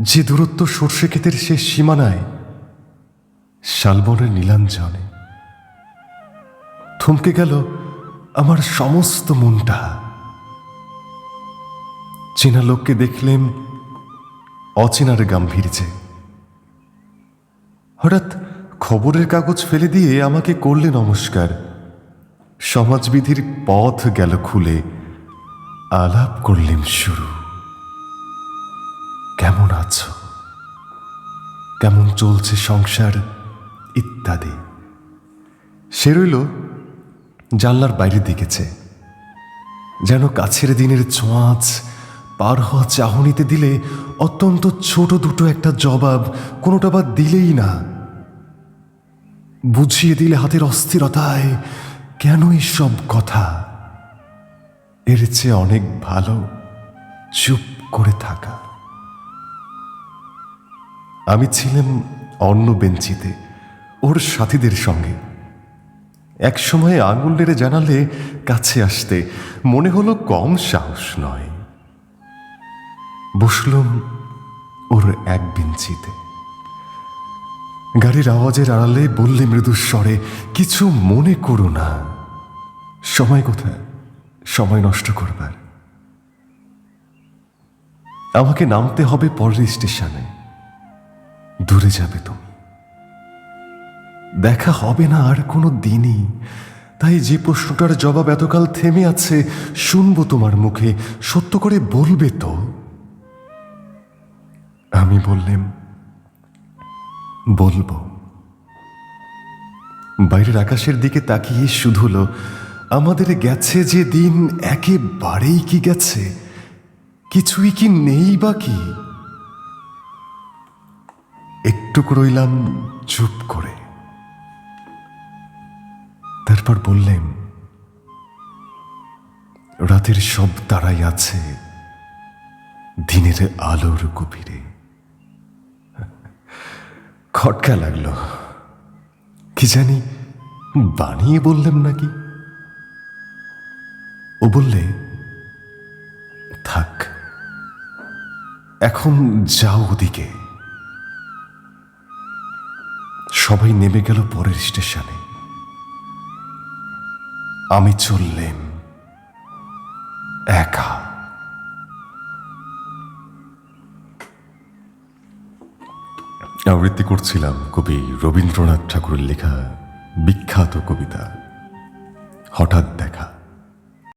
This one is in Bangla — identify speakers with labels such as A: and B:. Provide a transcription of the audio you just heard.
A: যে দূরত্ব সর্ষে ক্ষেতের শেষ সীমানায়, শালবনের নীলাঞ্জনে থমকে গেল আমার সমস্ত মনটা। চেনা লোককে দেখলেম অচেনার গাম্ভীর্যে। হঠাৎ খবরের কাগজ ফেলে দিয়ে আমাকে করলে নমস্কার। সমাজবিধির পথ গেল খুলে। আলাপ করলেন শুরু। কেমন চলছে সংসার ইত্যাদি। সে রইল জানলার বাইরে দিকেছে যেন কাছের দিনের ছোঁয়াচ পার হওয়া চাহনিতে দিলে অত্যন্ত ছোট দুটো একটা জবাব কোনোটা বা দিলেই না। বুঝিয়ে দিলে হাতের অস্থিরতায় কেন সব কথা? এর চেয়ে অনেক ভালো চুপ করে থাকা। আমি ছিলাম অন্য বেঞ্চিতে, ওর সাথীদের সঙ্গে। এক সময় আঙুল নেড়ে জানালে কাছে আসতে মনে হলো কম সাহস নয়। বসলুম ওর এক বেঞ্চিতে। গাড়ির আওয়াজের আড়ালে বললে মৃদু স্বরে, কিছু মনে করো না। সময় কোথায়? সময় নষ্ট করবার। আমাকে নামতে হবে পরের স্টেশনে। দূরে যাবে তুমি। দেখা হবে না আর কোনো দিনই। তাই যে প্রশ্নটার জবাব এতকাল থেমে আছে, শুনব তোমার মুখে। সত্য করে বলবে তো। আমি বললেম, বলব। বাইরের আকাশের দিকে তাকিয়ে শুধুলো আমাদের গেছে যে দিন একেবারেই কি গেছে? কিছুই কি নেই বা কি? একটুকু রইলাম চুপ করে। তারপর বললেন, রাতের সব তারাই আছে দিনের আলোর গভীরে। খটকা লাগল। কি জানি বানিয়ে বললেন নাকি? ও বললে, থাক, এখন যাও ওদিকে। সবাই নেমে গেল পরের স্টেশনে। আমি চললেম একা। আবৃত্তি করছিলাম কবি রবীন্দ্রনাথ ঠাকুরের লেখা বিখ্যাত কবিতা, হঠাৎ দেখা।